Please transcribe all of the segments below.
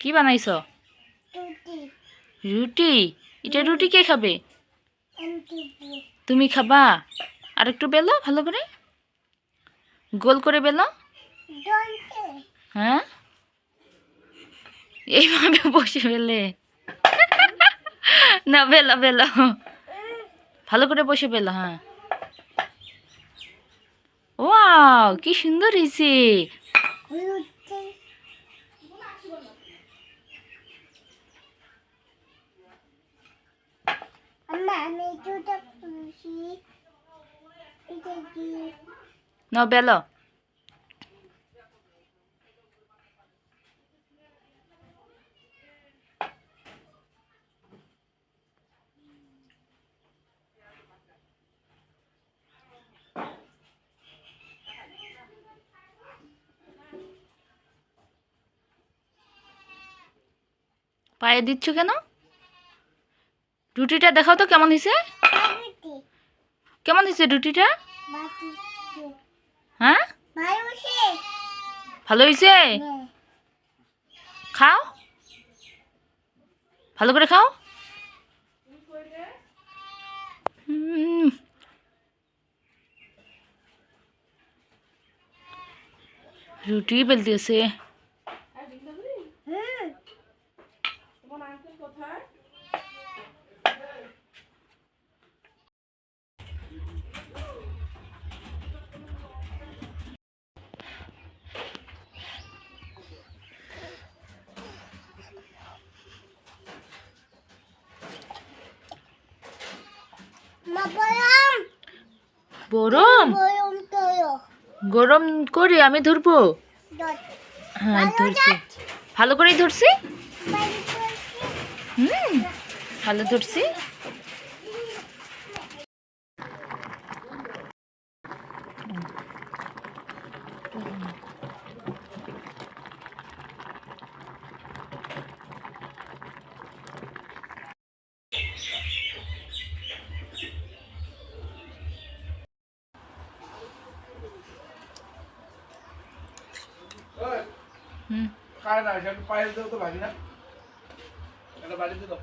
কি বানাইছ? রুটি। এটা রুটি কে খাবে? তুমি খাবা? আর একটু বেলো ভালো করে। গোল করে বেলো। হ্যাঁ? এইভাবে বসে বেলে। না বেলো বেলো। ভালো করে বসে বেলো হ্যাঁ। ওয়াও কি সুন্দর হয়েছে কি না পায়ে দিচ্ছ কেন? রুটিটা দেখাও তো কেমন হয়েছে? কেমন হয়েছে রুটিটা? হ্যাঁ? ভালো হয়েছে? খাও। ভালো করে খাও। রুটি বেলতেছে। হুম। গরম। গরম? করে আমি ধরবো? হ্যাঁ ধরছি। ভালো করেই ধরছি? হম হুম ভালো ধরছি। হুম। খায় না সেটা পায়ের দেও তো ভাগি না এটা বাড়িতে দাও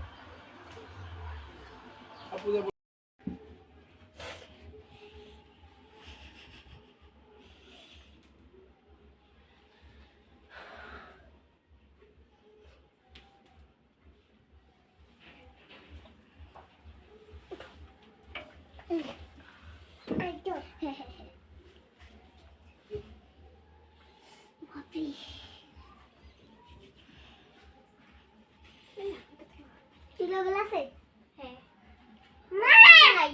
হ্যাঁ।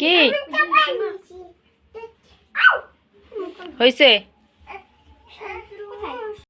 কি? হয়েছে